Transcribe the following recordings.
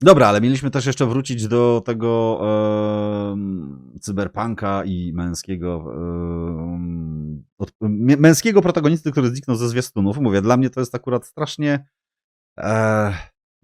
Dobra, ale mieliśmy też jeszcze wrócić do tego em, cyberpunka i męskiego em, od, mę- męskiego protagonisty, który zniknął ze zwiastunów. Mówię, dla mnie to jest akurat strasznie e,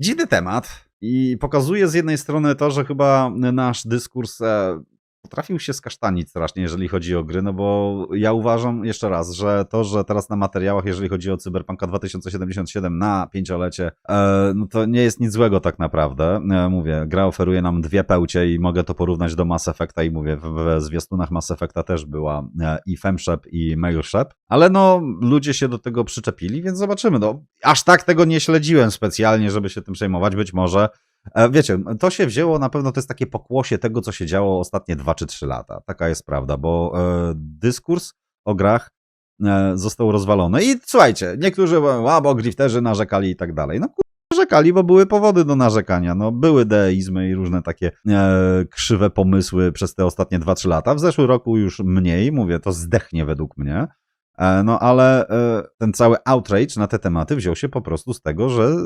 dziwny temat i pokazuje z jednej strony to, że chyba nasz dyskurs e, potrafił się skasztanić strasznie, jeżeli chodzi o gry, no bo ja uważam jeszcze raz, że to, że teraz na materiałach, jeżeli chodzi o Cyberpunka 2077 na pięciolecie, e, no to nie jest nic złego tak naprawdę. E, mówię, gra oferuje nam dwie pełcie i mogę to porównać do Mass Effecta i mówię, w, w zwiastunach Mass Effecta też była e, i Femshep i Mailshep, ale no ludzie się do tego przyczepili, więc zobaczymy. No, aż tak tego nie śledziłem specjalnie, żeby się tym przejmować, być może Wiecie, to się wzięło, na pewno to jest takie pokłosie tego, co się działo ostatnie 2 czy 3 lata. Taka jest prawda, bo e, dyskurs o grach e, został rozwalony. I słuchajcie, niektórzy mówią, a bo grifterzy narzekali i tak dalej. No narzekali, bo były powody do narzekania. No, były deizmy i różne takie e, krzywe pomysły przez te ostatnie 2-3 lata. W zeszłym roku już mniej, mówię, to zdechnie według mnie. E, No ale e, ten cały outrage na te tematy wziął się po prostu z tego, że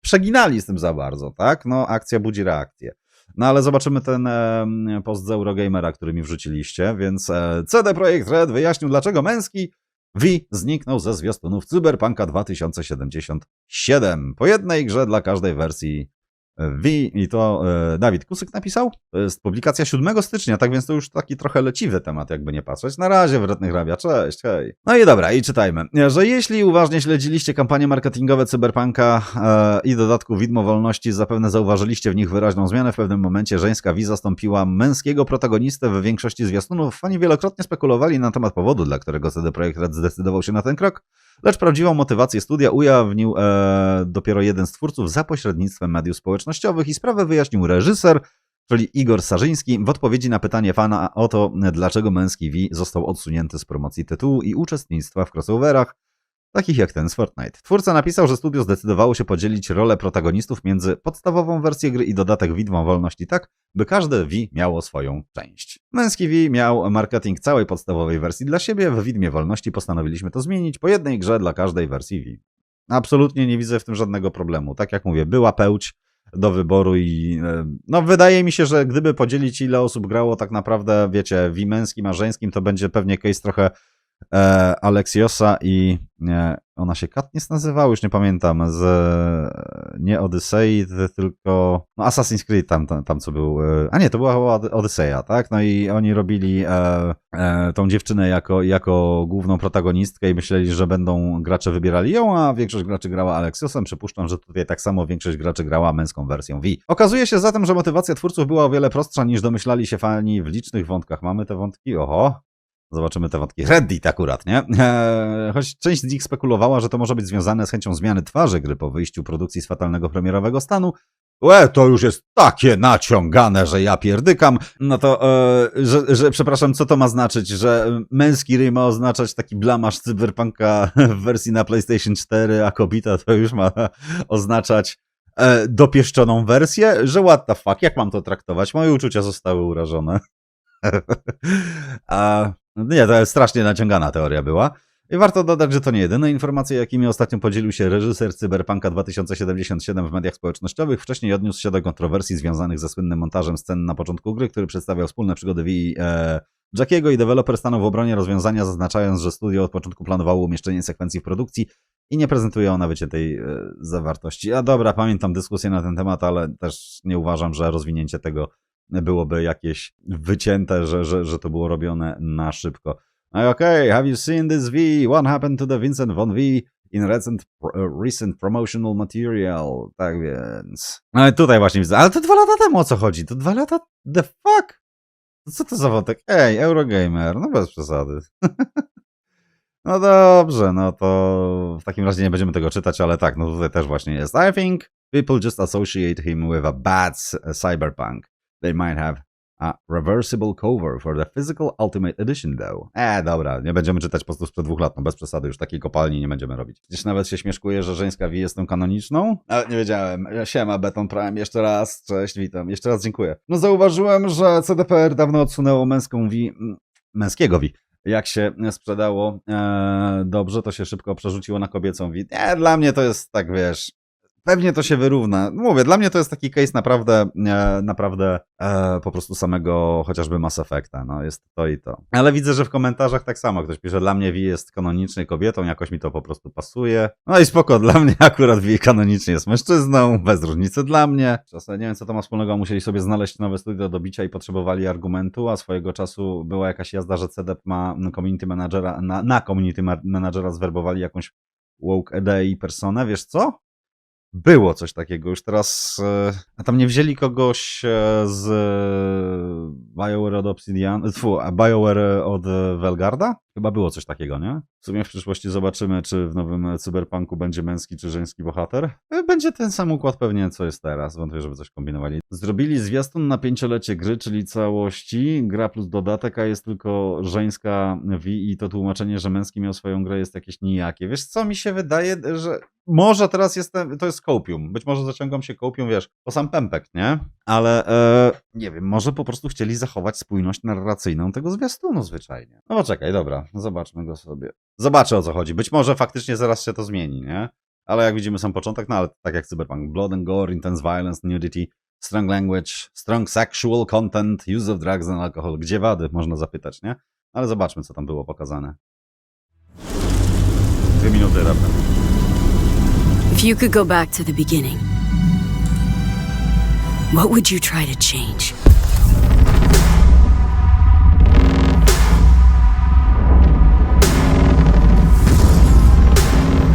przeginali z tym za bardzo, tak? No akcja budzi reakcję. No ale zobaczymy ten e, post z Eurogamera, który mi wrzuciliście, więc CD Projekt Red wyjaśnił, dlaczego męski V zniknął ze zwiastunów Cyberpunka 2077. Po jednej grze dla każdej wersji V i to e, Dawid Kusyk napisał. To jest publikacja 7 stycznia, tak więc to już taki trochę leciwy temat, jakby nie patrzeć. Na razie, wredny hrabia, cześć, hej. No i dobra, i czytajmy, że jeśli uważnie śledziliście kampanie marketingowe Cyberpunka e, i dodatku Widmo Wolności, zapewne zauważyliście w nich wyraźną zmianę. W pewnym momencie żeńska V zastąpiła męskiego protagonistę w większości zwiastunów. Fani wielokrotnie spekulowali na temat powodu, dla którego CD Projekt Red zdecydował się na ten krok. Lecz prawdziwą motywację studia ujawnił e, dopiero jeden z twórców za pośrednictwem mediów społecznościowych i sprawę wyjaśnił reżyser, czyli Igor Sarzyński, w odpowiedzi na pytanie fana o to, dlaczego męski V został odsunięty z promocji tytułu i uczestnictwa w crossoverach, takich jak ten z Fortnite. Twórca napisał, że studio zdecydowało się podzielić rolę protagonistów między podstawową wersję gry i dodatek Widmą Wolności tak, by każde V miało swoją część. Męski V miał marketing całej podstawowej wersji dla siebie, w Widmie Wolności postanowiliśmy to zmienić po jednej grze dla każdej wersji V. Absolutnie nie widzę w tym żadnego problemu. Tak jak mówię, była pełć do wyboru i e, no wydaje mi się, że gdyby podzielić ile osób grało tak naprawdę, wiecie, w męskim a żeńskim, to będzie pewnie case trochę e, Aleksiosa i nie, ona się Katniss nazywała, już nie pamiętam, z e, nie Odysei, ty- tylko no Assassin's Creed tam, tam, tam co był, e, a nie, to była Odyseja, tak? No i oni robili e, e, tą dziewczynę jako, jako główną protagonistkę i myśleli, że będą gracze wybierali ją, a większość graczy grała Alexiosem. Przypuszczam, że tutaj tak samo większość graczy grała męską wersją V. Okazuje się zatem, że motywacja twórców była o wiele prostsza niż domyślali się fani w licznych wątkach. Mamy te wątki, oho, Zobaczymy te wątki. Reddit akurat, nie? Eee, choć część z nich spekulowała, że to może być związane z chęcią zmiany twarzy gry po wyjściu produkcji z fatalnego premierowego stanu. Łe, to już jest takie naciągane, że ja pierdykam. No to, e, że, że, przepraszam, co to ma znaczyć? Że męski ryj ma oznaczać taki blamasz cyberpunka w wersji na PlayStation 4, a kobita to już ma oznaczać e, dopieszczoną wersję? Że what the fuck, jak mam to traktować? Moje uczucia zostały urażone. A, nie, to jest strasznie naciągana teoria była. I warto dodać, że to nie jedyne informacje, jakimi ostatnio podzielił się reżyser Cyberpunka 2077 w mediach społecznościowych. Wcześniej odniósł się do kontrowersji związanych ze słynnym montażem scen na początku gry, który przedstawiał wspólne przygody V i e, Jackiego i deweloper stanął w obronie rozwiązania, zaznaczając, że studio od początku planowało umieszczenie sekwencji w produkcji i nie prezentuje ona wyciętej e, zawartości. A dobra, pamiętam dyskusję na ten temat, ale też nie uważam, że rozwinięcie tego byłoby jakieś wycięte, że, że, że to było robione na szybko. No okej, have you seen this V? What happened to the Vincent von V in recent, recent promotional material? Tak więc... No i tutaj właśnie widzę, ale to dwa lata temu o co chodzi? To dwa lata... The fuck? Co to za wątek? Ej, Eurogamer, no bez przesady. No dobrze, no to w takim razie nie będziemy tego czytać, ale tak, no tutaj też właśnie jest. I think people just associate him with a bad cyberpunk. They might have a reversible cover for the physical Ultimate Edition though. E, dobra, nie będziemy czytać postów sprzed dwóch lat, no bez przesady, już takiej kopalni nie będziemy robić. Gdzieś nawet się śmieszkuje, że żeńska V jest tą kanoniczną? Ale nie wiedziałem. Siema, Beton Prime, jeszcze raz, cześć, witam, jeszcze raz dziękuję. No zauważyłem, że CDPR dawno odsunęło męską V, męskiego V. Jak się sprzedało e, dobrze, to się szybko przerzuciło na kobiecą V. Nie, dla mnie to jest tak, wiesz, Pewnie to się wyrówna. Mówię, dla mnie to jest taki case naprawdę, e, naprawdę e, po prostu samego chociażby Mass Effecta. No, jest to i to. Ale widzę, że w komentarzach tak samo ktoś pisze, dla mnie V jest kanonicznej kobietą, jakoś mi to po prostu pasuje. No i spoko, dla mnie akurat V kanonicznie jest mężczyzną, bez różnicy dla mnie. Czasem nie wiem, co to ma wspólnego, musieli sobie znaleźć nowe studio do bicia i potrzebowali argumentu, a swojego czasu była jakaś jazda, że CDEP ma community managera, na, na community ma- managera zwerbowali jakąś woke ED i personę, wiesz co? Było coś takiego, już teraz. e, A tam nie wzięli kogoś e, z e, BioWare od Obsidian. Tfu, BioWare od Velgarda? Chyba było coś takiego, nie? W sumie w przyszłości zobaczymy, czy w nowym cyberpunku będzie męski czy żeński bohater. E, Będzie ten sam układ pewnie, co jest teraz. Wątpię, żeby coś kombinowali. Zrobili zwiastun na pięciolecie gry, czyli całości. Gra plus dodatek, a jest tylko żeńska V i to tłumaczenie, że męski miał swoją grę jest jakieś nijakie. Wiesz co, mi się wydaje, że może teraz jestem, to jest kopium. Być może zaciągam się kopium, wiesz, po sam pępek, nie? Ale e, nie wiem, może po prostu chcieli zachować spójność narracyjną tego zwiastunu zwyczajnie. No poczekaj, dobra, zobaczmy go sobie. Zobaczę o co chodzi. Być może faktycznie zaraz się to zmieni, nie? Ale jak widzimy sam początek, no ale tak jak Cyberpunk, blood and gore, intense violence, nudity, strong language, strong sexual content, use of drugs and alcohol. Gdzie wady, można zapytać, nie? Ale zobaczmy, co tam było pokazane. Dwie minuty raptem. If you could go back to the beginning, what would you try to change?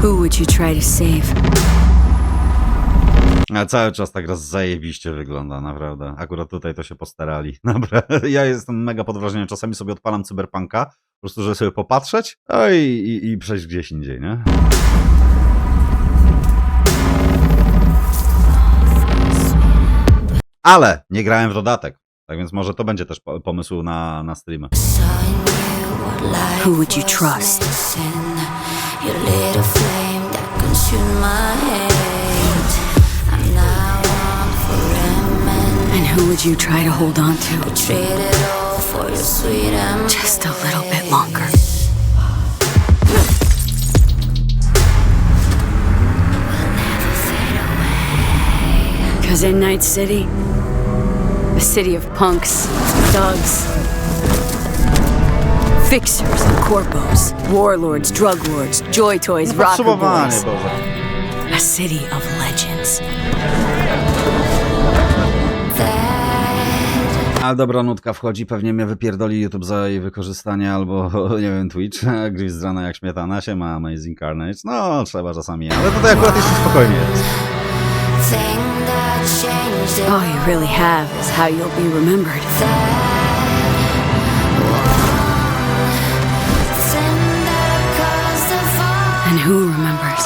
Who would you try to save? A cały czas tak raz zajebiście wygląda, naprawdę. Akurat tutaj to się postarali. Naprawdę. Ja jestem mega pod wrażeniem. Czasami sobie odpalam cyberpunka, po prostu, żeby sobie popatrzeć no i, i, i przejść gdzieś indziej, nie? Ale nie grałem w dodatek. Tak więc może to będzie też po- pomysł na, na streamy. Who would you trust? You lit a flame that consumed my hate. I'm now on for remnant. And who would you try to hold on to? Traded all for your sweet embrace. Just a little bit longer. Because in Night City, the city of punks, thugs, fixers and corpos, warlords, drug lords, joy toys, rocker boys, a city of legends. Ale dobra nutka wchodzi, pewnie mnie wypierdoli YouTube za jej wykorzystanie albo, nie wiem, Twitch. Gdzieś z rana jak śmietana się ma Amazing Carnage. No, trzeba czasami, ale tutaj akurat jeszcze spokojnie jest. All you really have is how you'll be remembered. Thing that caused the fall. And who remembers?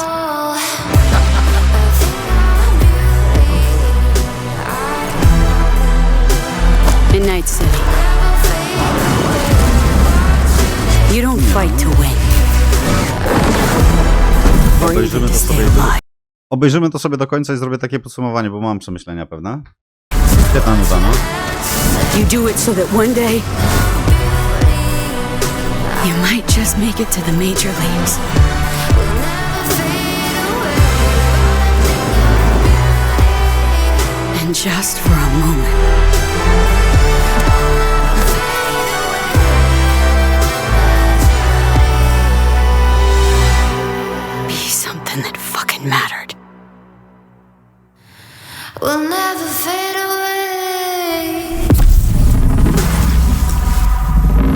In Night City, you don't fight to win. Or even to to stay alive. Obejrzymy to sobie do końca i zrobię takie podsumowanie, bo mam przemyślenia pewne. Świetna nuta, no. You do it so that one day you might just make it to the major leagues. And just for a moment. Be something that fucking mattered.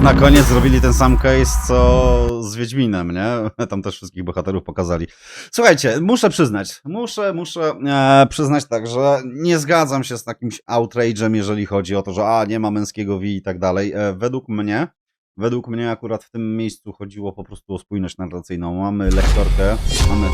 Na koniec zrobili ten sam case, co z Wiedźminem, nie? Tam też wszystkich bohaterów pokazali. Słuchajcie, muszę przyznać, muszę, muszę e, przyznać tak, że nie zgadzam się z takimś outrage'em, jeżeli chodzi o to, że a, nie ma męskiego wi i tak dalej. E, według mnie, według mnie akurat w tym miejscu chodziło po prostu o spójność narracyjną. Mamy lektorkę, mamy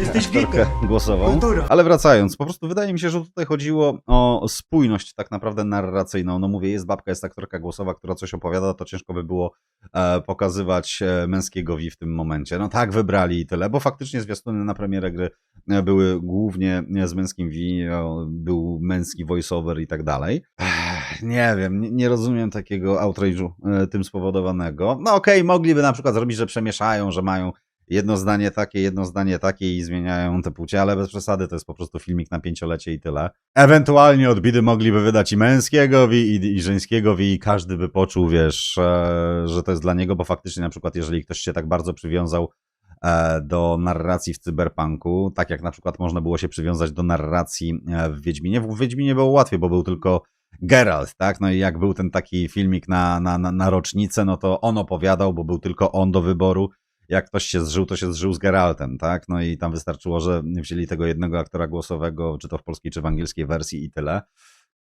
Jesteś aktorkę geekiem. głosową. Kultura. Ale wracając, po prostu wydaje mi się, że tutaj chodziło o spójność tak naprawdę narracyjną. No mówię, jest babka, jest aktorka głosowa, która coś opowiada, to ciężko by było e, pokazywać e, męskiego wi w tym momencie. No tak wybrali i tyle, bo faktycznie zwiastuny na premierę gry e, były głównie z męskim wi, był męski voiceover i tak dalej. Ech, Nie wiem, nie, nie rozumiem takiego outrage'u e, tym spowodowanego. No okej, mogliby na przykład zrobić, że przemieszają, że mają jedno zdanie takie, jedno zdanie takie i zmieniają te płcie, ale bez przesady to jest po prostu filmik na pięciolecie i tyle. Ewentualnie odbity mogliby wydać i męskiego i, i żeńskiego i każdy by poczuł, wiesz, e, że to jest dla niego, bo faktycznie na przykład jeżeli ktoś się tak bardzo przywiązał e, do narracji w cyberpunku, tak jak na przykład można było się przywiązać do narracji e, w Wiedźminie. W Wiedźminie było łatwiej, bo był tylko Geralt, tak? No i jak był ten taki filmik na, na, na, na rocznicę, no to on opowiadał, bo był tylko on do wyboru. Jak ktoś się zżył, to się zżył z Geraltem, tak? No i tam wystarczyło, że wzięli tego jednego aktora głosowego, czy to w polskiej, czy w angielskiej wersji i tyle.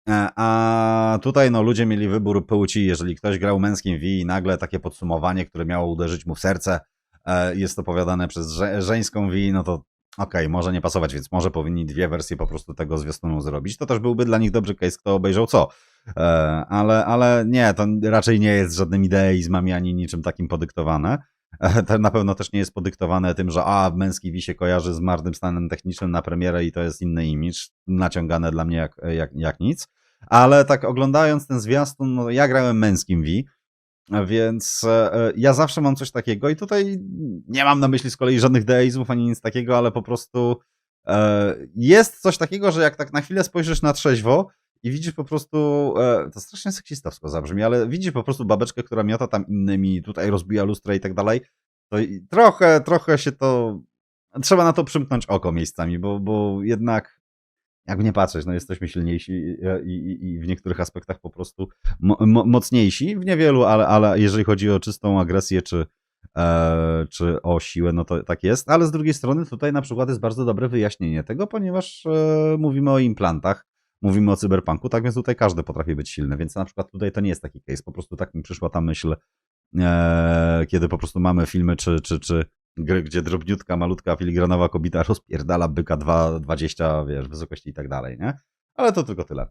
E, A tutaj no, ludzie mieli wybór płci. Jeżeli ktoś grał męskim V i nagle takie podsumowanie, które miało uderzyć mu w serce, e, jest opowiadane przez że- żeńską V, no to okej, może nie pasować, więc może powinni dwie wersje po prostu tego zwiastunu zrobić. To też byłby dla nich dobry case, kto obejrzał co. E, Ale, ale nie, to raczej nie jest żadnym idealizmami ani niczym takim podyktowane. To na pewno też nie jest podyktowane tym, że a, męski wi się kojarzy z marnym stanem technicznym na premierę i to jest inny image, naciągane dla mnie jak, jak, jak nic. Ale tak oglądając ten zwiastun, no ja grałem męskim wi, więc e, ja zawsze mam coś takiego i tutaj nie mam na myśli z kolei żadnych deizmów ani nic takiego, ale po prostu e, jest coś takiego, że jak tak na chwilę spojrzysz na trzeźwo i widzisz po prostu, e, to strasznie seksistowsko zabrzmi, ale widzisz po prostu babeczkę, która miota tam innymi, tutaj rozbija lustrę i tak dalej, to trochę, trochę się to, trzeba na to przymknąć oko miejscami, bo, bo jednak jakby nie patrzeć, no jesteśmy silniejsi i, i, i w niektórych aspektach po prostu mo, mocniejsi, w niewielu, ale, ale jeżeli chodzi o czystą agresję czy, e, czy o siłę, no to tak jest, ale z drugiej strony tutaj na przykład jest bardzo dobre wyjaśnienie tego, ponieważ e, mówimy o implantach, mówimy o cyberpunku, tak więc tutaj każdy potrafi być silny, więc na przykład tutaj to nie jest taki case, po prostu tak mi przyszła ta myśl, e, kiedy po prostu mamy filmy czy, czy, czy gry, gdzie drobniutka, malutka, filigranowa kobieta rozpierdala byka 2,20, wiesz, wysokości i tak dalej, nie? Ale to tylko tyle.